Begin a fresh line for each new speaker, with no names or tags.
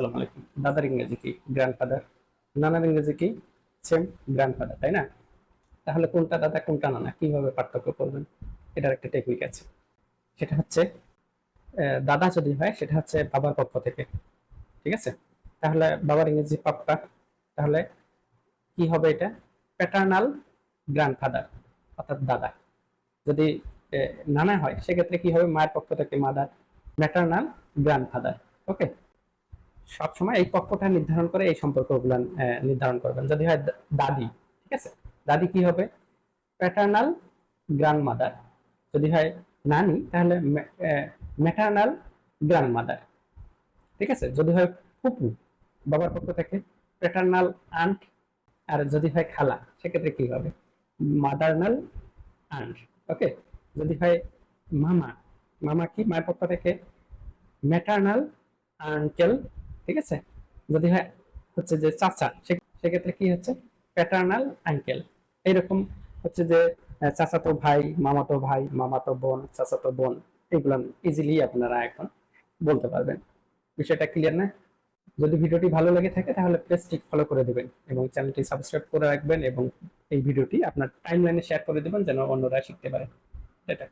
আসসালামু আলাইকুম। দাদার ইংরেজি কি? গ্র্যান্ডফাদার নানার ইংরেজি কি? সেম গ্র্যান্ডফাদার তাই না? তাহলে কোনটা দাদা, কোনটা নানা? কীভাবে পার্থক্য করবেন? এটার একটা টেকনিক আছে। সেটা হচ্ছে দাদা যদি হয়, সেটা হচ্ছে বাবার পক্ষ থেকে। ঠিক আছে? তাহলে বাবার ইংরেজি পাপ্পা তাহলে কি হবে এটা? প্যাটার্নাল গ্র্যান্ডফাদার অর্থাৎ দাদা। যদি নানা হয়, সেক্ষেত্রে কি হবে? মায়ের পক্ষ থেকে মাদার। ম্যাটার্নাল গ্র্যান্ডফাদার ওকে সবসময় এই পক্ষটা নির্ধারণ করে এই সম্পর্কগুলো নির্ধারণ করবেন। যদি হয় দাদি, ঠিক আছে? দাদি কি হবে? প্যাটার্নাল গ্র্যান্ডমাদার যদি হয় নানি, তাহলে ম্যাটার্নাল গ্র্যান্ডমাদার ঠিক আছে? যদি হয় ফুপু, বাবার পক্ষ থেকে প্যাটার্নাল আন্ট আর যদি হয় খালা, সেক্ষেত্রে কি হবে? Maternal aunt okay? যদি হয় মামা মামা কি? মায়ের পক্ষ থেকে ম্যাটার্নাল আঙ্কেল ঠিক আছে? যদি হয় হচ্ছে যে চাচা সেক্ষেত্রে কি হচ্ছে? প্যাটার্নাল আঙ্কেল এইরকম হচ্ছে যে চাচাতো ভাই, মামাতো ভাই, মামাতো বোন, চাচাতো বোন, এগুলো ইজিলি আপনারা এখন বলতে পারবেন। বিষয়টা ক্লিয়ার না? যদি ভিডিওটি ভালো লেগে থাকে তাহলে ঠিক ফলো করে দেবেন এবং চ্যানেলটি সাবস্ক্রাইব করে রাখবেন এবং এই ভিডিওটি আপনার টাইমলাইনে শেয়ার করে দেবেন যেন অন্যরা শিখতে পারে। এটা